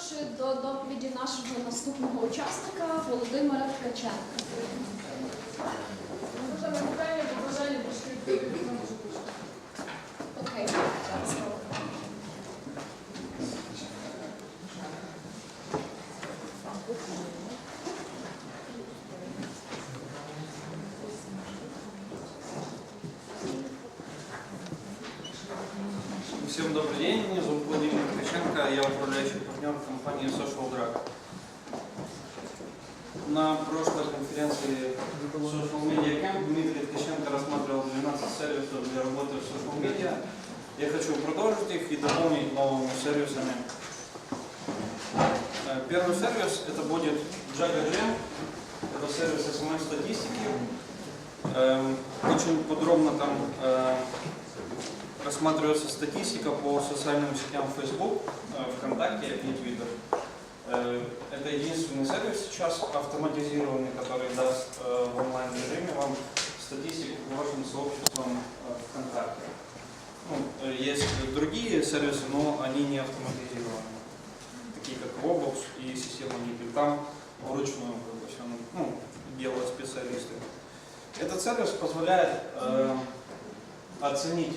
запрошую до доповіді нашого наступного учасника Володимира Ткаченка. Можна на питання, побажання, Всем добрый день, меня зовут Владимир Ткаченко, я управляющий партнер компании Social Drug. На прошлой конференции Social Media Camp Дмитрий Ткаченко рассматривал 12 сервисов для работы в social media. Я хочу продолжить их и дополнить новыми сервисами. Э, Первый сервис это будет Jam. Это сервис смс-статистики. Эм, Очень подробно там э, рассматривается статистика по социальным сетям Facebook, э, ВКонтакте и Twitter. Э, Это единственный сервис сейчас автоматизированный, который даст э, в онлайн режиме вам статистику по вашим сообществам ВКонтакте. Ну, есть другие сервисы, но они не автоматизированы, такие как Roblox и система Nipple. Там вручную всё, ну, делают специалисты. Этот сервис позволяет э, оценить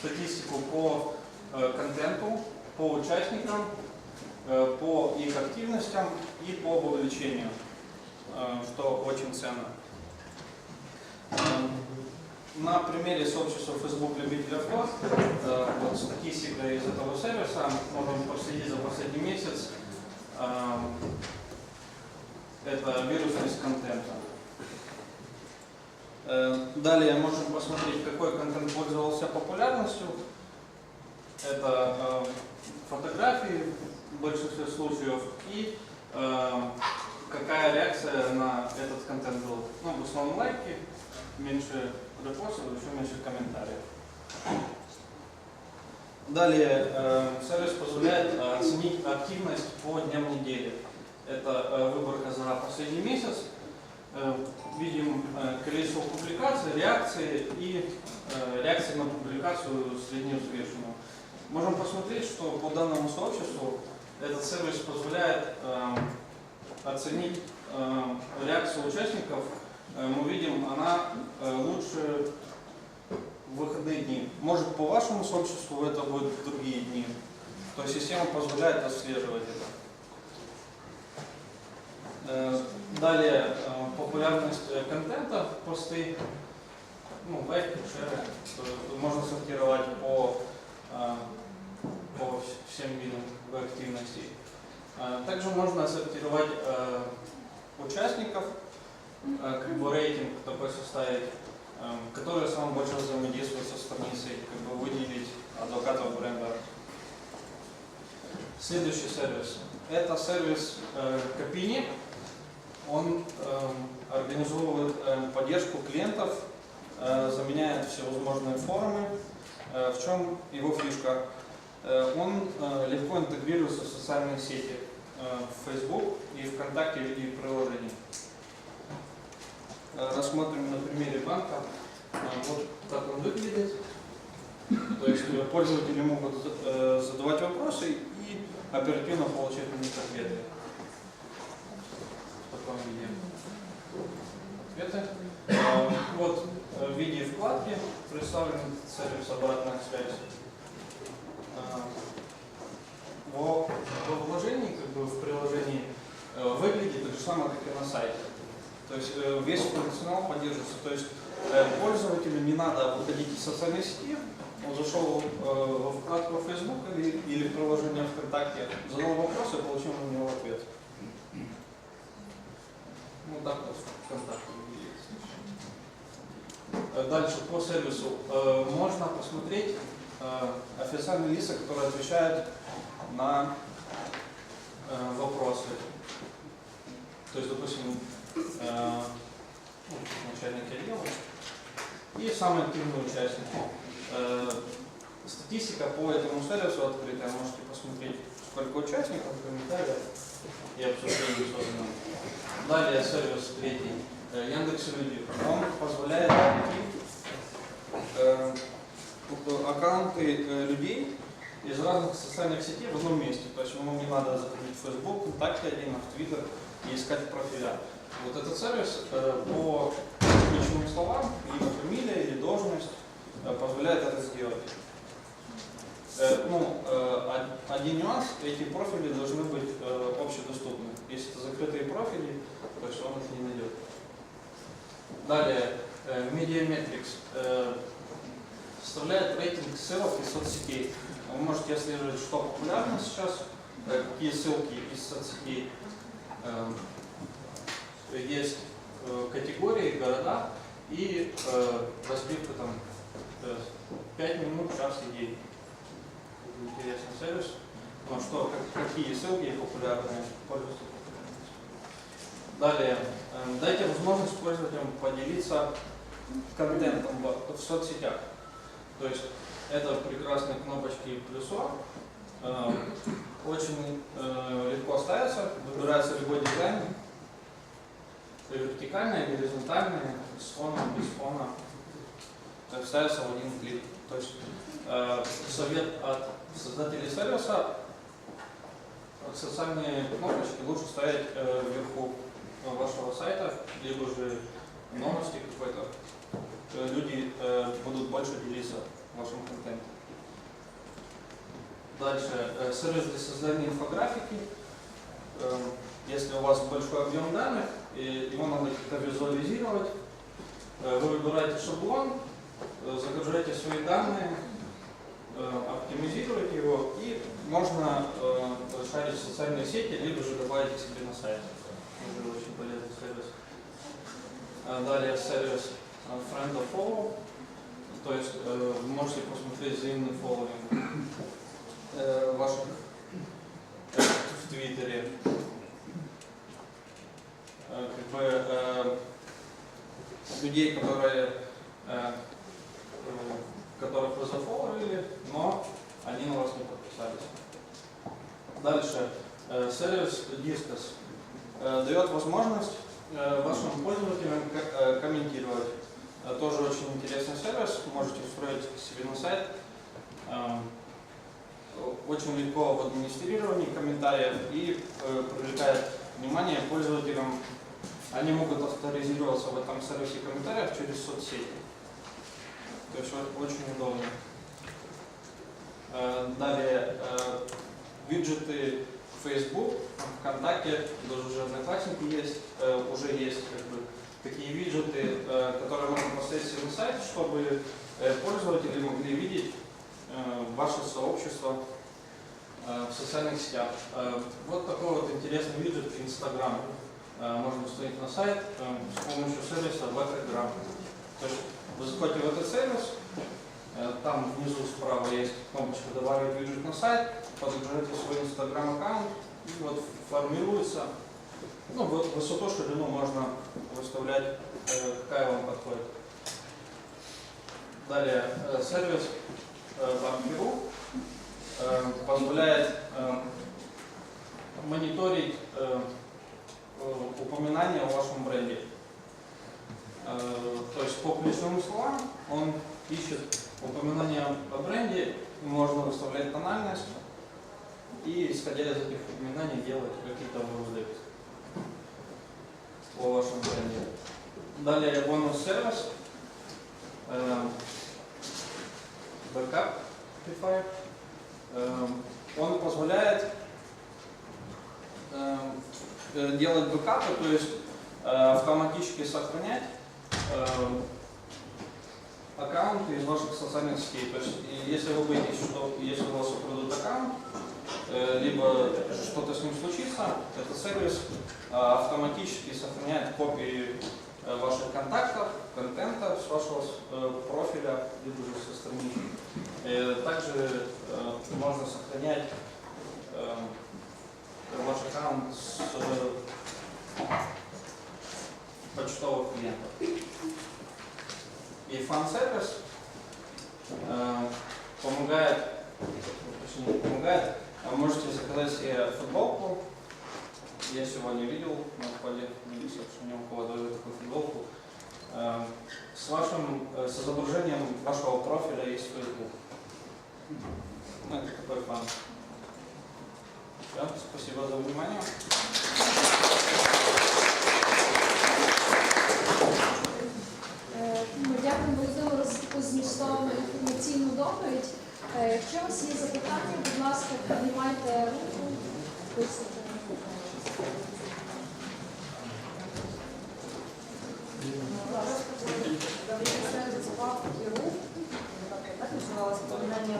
статистику по э, контенту, по участникам, э, по их активностям и по вовлечению, э, что очень ценно. Э, На примере сообщества Facebook любителей авто, э, вот статистика из этого сервиса, можем проследить за последний месяц, э, это вирусность контента. Э, Далее можем посмотреть, какой контент пользовался популярностью. Это э, фотографии в большинстве случаев и э, какая реакция на этот контент был. Ну, в основном лайки, меньше репостов, еще меньше комментариев. Далее э, сервис позволяет оценить активность по дням недели. Это э, выборка за последний месяц. Э, видим э, количество публикаций, реакции и э, реакции на публикацию средневзвешенную. Можем посмотреть, что по данному сообществу этот сервис позволяет э, оценить э, реакцию участников. Мы видим, она лучше в выходные дни. Может, по вашему сообществу это будут другие дни. То есть система позволяет отслеживать это. Далее популярность контента, посты, ну, шеры, э, можно сортировать по, по вс- всем видам активностей. Также можно сортировать участников, как бы рейтинг такой составить, э, которые с вами больше взаимодействуют со страницей, как бы выделить адвокатов бренда. Следующий сервис. Это сервис э, Копини. Он эм, организовывает эм, поддержку клиентов, э, заменяет всевозможные форумы. Э, в чем его фишка? Э, он э, легко интегрируется в социальные сети в Facebook и ВКонтакте и в приложении. Э, рассмотрим на примере банка. Вот так он выглядит. То есть пользователи могут задавать вопросы и оперативно получать на них ответы. В виде. Ответы. Э, Вот э, в виде вкладки представлен сервис обратная связь. Э, Во, во вложении, как бы в приложении, э, выглядит так же самое, как и на сайте. То есть э, весь функционал поддерживается. То есть пользователю не надо выходить из социальной сети, он зашел во вкладку Facebook или, или в приложение ВКонтакте, задал вопрос и получил на него ответ. Ну так выглядит. Э, Дальше по сервису э, можно посмотреть э, официальные лица, которые отвечают на вопросы. То есть, допустим, начальник отдела и самые активные участники. Статистика по этому сервису открытая, можете посмотреть, сколько участников, комментариев и обсуждений создано. Далее сервис третий, э, Яндекс Люди. Он позволяет найти э, аккаунты э, людей из разных социальных сетей в одном месте. То есть вам не надо заходить в Facebook, ВКонтакте один, в Twitter и искать профиля. Вот этот сервис по ключевым словам, либо фамилия, или должность, позволяет это сделать. Э, ну, э, од- один нюанс, эти профили должны быть э, общедоступны. Если это закрытые профили, то есть он их не найдет. Далее, э, Mediametrics э, составляет рейтинг ссылок из соцсетей. Вы можете отслеживать, что популярно сейчас, э, какие ссылки из соцсетей э, есть э, категории, города и э, разбивка там э, 5 минут, час идей. Интересный сервис. Ну, что, как- какие ссылки популярны, пользуются. Далее, э, дайте возможность пользователям поделиться контентом в, соцсетях. То есть это прекрасные кнопочки плюсо. Э, Очень э, легко ставится, выбирается любой дизайн. Вертикальная, горизонтальная, с фоном, без фона. Ставится в один клик. То есть совет от создателей сервиса социальные кнопочки лучше ставить э, вверху вашего сайта, либо же новости какой-то. Э, Люди э, будут больше делиться вашим контентом. Дальше. э, Сервис для создания инфографики. Э, Если у вас большой объем данных, и его надо как-то визуализировать, э, вы выбираете шаблон, э, загружаете свои данные, э, оптимизируете его, и можно э, шарить в социальные сети, либо же добавить их себе на сайт. Это очень полезный сервис. А Далее сервис э, Friend of Follow. То есть э, вы можете посмотреть взаимный фолловинг э, ваших в Твиттере. Э, Как бы людей, которые которых вы зафолловили, но они на вас не подписались. Дальше. Э, Сервис Discus э, дает возможность э, вашим пользователям ко- комментировать. Тоже очень интересный сервис, можете встроить себе на сайт. Очень легко в администрировании комментариев и привлекает внимание пользователям. Они могут авторизироваться в этом сервисе комментариев через соцсети. То есть очень удобно. Далее виджеты Facebook, ВКонтакте, даже уже одноклассники есть, э, уже есть как бы такие виджеты, э, которые можно себе на сайт, чтобы э, пользователи могли видеть э, ваше сообщество э, в социальных сетях. Э, Вот такой вот интересный виджет Instagram. Э, Можно установить на сайт с помощью сервиса Background. То есть вы заходите в этот сервис, там внизу справа есть кнопочка «Добавить виджет на сайт», подгружаете свой Instagram аккаунт, и вот формируется, ну, вот высоту, ширину можно выставлять, э, какая вам подходит. Далее, э, сервис э, э, позволяет э, мониторить э, э, упоминания о вашем бренде. Э, То есть по ключевым словам он ищет упоминания о бренде, можно выставлять тональность и исходя из этих упоминаний делать какие-то выводы о вашем бренде. Далее бонус сервис. Э, Backup Amplify. Э, Он позволяет э, э, делать бэкапы, то есть э, автоматически сохранять аккаунты из ваших социальных сетей. То есть, если вы боитесь, что если у вас украдут аккаунт, э, либо что-то с ним случится, этот сервис э, автоматически сохраняет копии э, ваших контактов, контента с вашего э, профиля, либо же со странички. Э, Также можно сохранять ваш аккаунт с почтовых клиентов. И фан-сервис э, помогает, точнее, не помогает, а можете заказать себе футболку. Я сегодня видел на входе сообщение, у кого даже такую футболку. э, с вашим, э, с изображением вашего профиля из Facebook. Ну, это такой фан. Да, спасибо за внимание. За інформаційну доповідь. Е, Якщо у вас є запитання, будь ласка, піднімайте руку. Писайте. Так называлось упоминание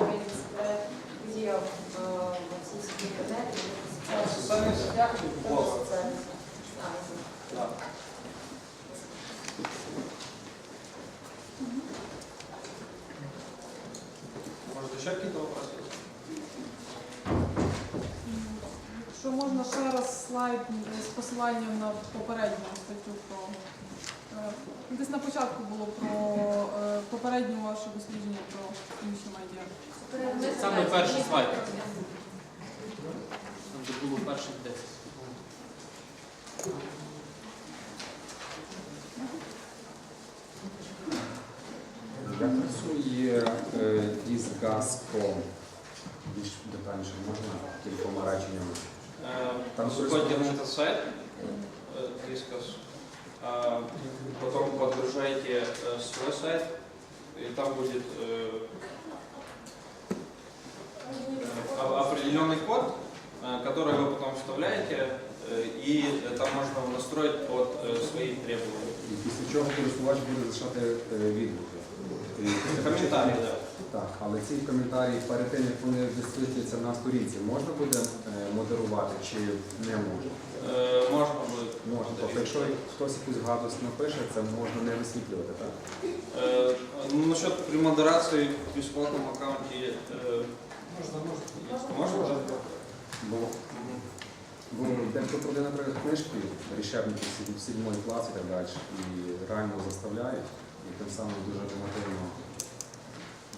посиланням на попередню статтю про е, десь на початку було про е, попереднє ваше дослідження про інші медіа. Саме перший слайд. Там де було перших 10. Як працює е, Дізгазпром? Більш детальніше можна кількома реченнями? Там на сайт, э, Discus, а, потом подгружаете э, свой сайт, и там будет э, э, о- определенный код, э, который вы потом вставляете, э, и э, там можно настроить под э, свои требования. І після чого користувач буде залишати е, відгуки? І після Комментарии, прочитання- да. Так, але ці коментарі перед тим, як вони висвітлюються на сторінці, можна буде е, модерувати чи не можна? Э, Можно будет. Можна. Тобто, якщо хтось якусь гадость напише, це можна не висвітлювати, так? Э, ну, насчет при модерации в бесплатном аккаунте э, можно, можно. Можно? Бо Мгм. бо дехто проде, наприклад, книжки, рішебники сідьмої клас і так далі, і реально заставляють, і тим самим дуже негативно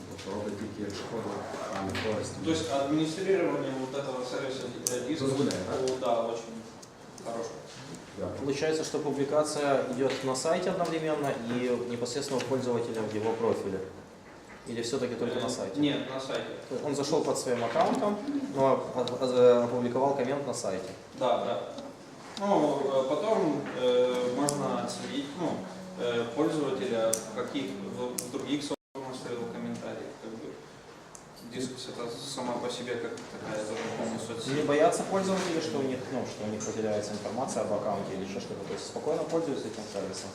тобто, роблять тільки шкоду, а не користь. То есть администрирование вот этого сервиса э, диска, Дозволяет, да? ну, да, очень Дякую. Получается, что публикация идет на сайте одновременно и непосредственно у пользователя в его профиле. Или все-таки только на Э, сайте? Нет, на сайте. Он зашел под своим аккаунтом, но о- опубликовал коммент на сайте. Да, да. Ну, э, потом э, можно отследить ну, э, пользователя, в каких в, в других соцсетях он оставил комментарии. Как бы. Дискус это сама по себе как такая Не соцсеть. боятся пользователи, что у них, ну, что у них потеряется информация об аккаунте или еще что-то. То есть спокойно пользуются этим сервисом.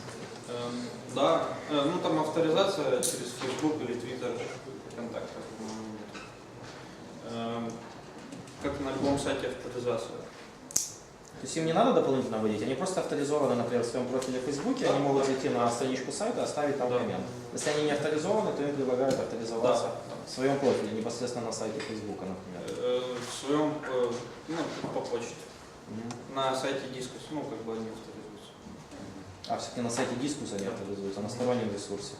Эм, да, Э, ну там авторизация через Facebook или Twitter, ВКонтакте. Эм, Как на любом сайте авторизация. То есть им не надо дополнительно вводить, они просто авторизованы, например, в своем профиле в Фейсбуке, Да, они могут зайти на страничку сайта и оставить там Да. коммент. Если они не авторизованы, то им предлагают авторизоваться Да. в своем профиле, непосредственно на сайте Фейсбука, например. Э, В своем, э, ну, по почте. Мгм. На сайте Дискус, ну, как бы они авторизуются. А все-таки на сайте Дискуса они авторизуются, на стороннем ресурсе.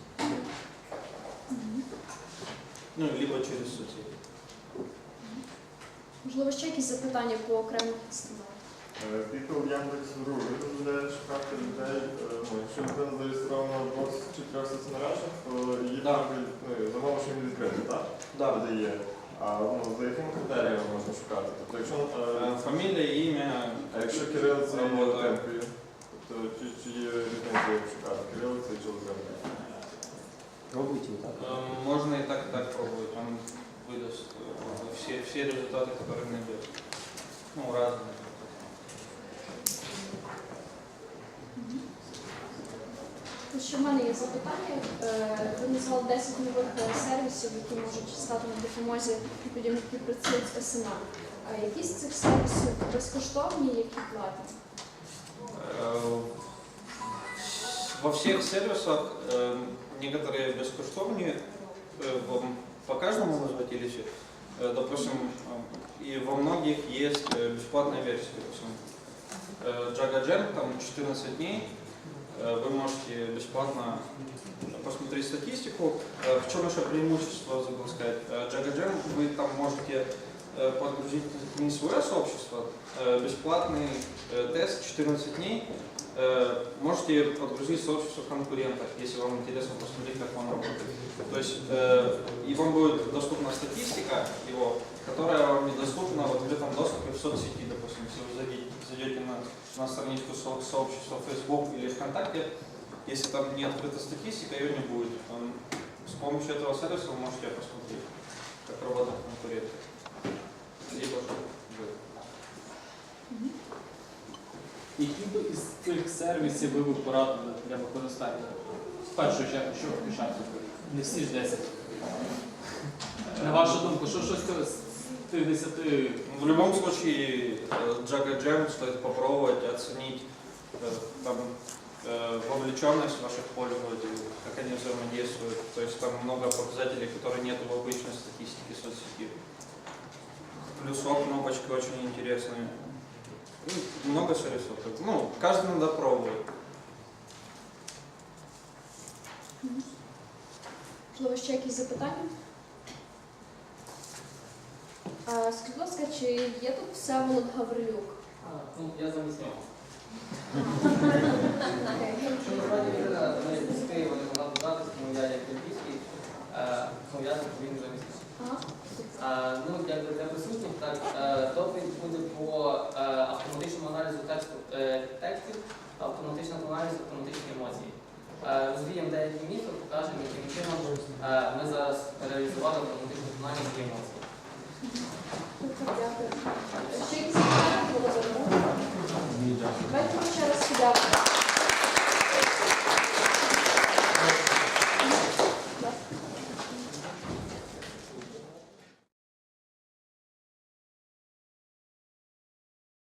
Ну, либо через соцсети. Можливо, ще якісь запитання по окремих стандартах? People в Яндекс.ру, ви дозволяєте шукати людей, е, ну, якщо людина зареєстрована в двох чи трьох соцмережах, то її Да. можна, ну, замовчення відкрити, так? Да. Видає. А ну, за якими критеріями можна шукати? Тобто, якщо, Э, е, Фамилия, имя. а якщо кирилиця є Робота. латинкою, то чи, чи є різниця, як шукати, кирилиця чи латинкою? Пробуйте вот так. Э, Можно и так, и так пробовать. Он выдаст э, все, все результаты, которые найдет. Ну, разные. Ще в мене є запитання. Е, Ви назвали 10 нових е, сервісів, які можуть стати на допомозі людям, які працюють з СМА. А які з цих сервісів безкоштовні, які платні? Э, Во всех сервисах э, некоторые бескоштовные, э, вам по каждому назвать или все? Э, Допустим, э, и во многих есть э, бесплатная версия. Допустим, э, Jaga Jam, там 14 дней, э, вы можете бесплатно посмотреть статистику. Э, В чем еще преимущество, забыл сказать? Э, Jaga Jam, вы там можете э, подгрузить не свое сообщество, э, бесплатный э, тест 14 дней, э, можете подгрузить сообщество конкурентов, если вам интересно посмотреть, как он работает. То есть э, и вам будет доступна статистика его, которая вам недоступна в этом доступе в соцсети, допустим, если вы зайдете, на, на страничку со- сообщества Facebook или ВКонтакте, если там не открыта статистика, ее не будет. С помощью этого сервиса вы можете посмотреть, как работают конкуренты. Либо что будет. Які б із цих сервісів ви б порадили для використання? В першу чергу, що включати? Не всі ж 10. На вашу думку, що щось з тих 10 В любом случае, э, Jagger Jam стоит попробовать оценить э, там, э, вовлеченность ваших пользователей, как они взаимодействуют. То есть там много показателей, которые нет в обычной статистике соцсети. Плюсок кнопочки очень интересные. Ну, много сервисов. так, Ну, каждый надо пробовать. Можливо, ще якісь запитання? А, Скажіть, будь ласка, чи є тут Всеволод Гаврилюк? Ну, я замість нього. Окей. Що насправді він е, навіть з Києва не могла додатися, тому я як львівський, е, ну я він замість нього. Ага. Е, Ну, якби для присутніх, так, е, впливають автоматичні емоції. Розвіємо деякі міфи, покажемо, яким чином ми зараз реалізували автоматичну тональність і емоції. Дякую. Ще якісь питання було? Ні, дякую.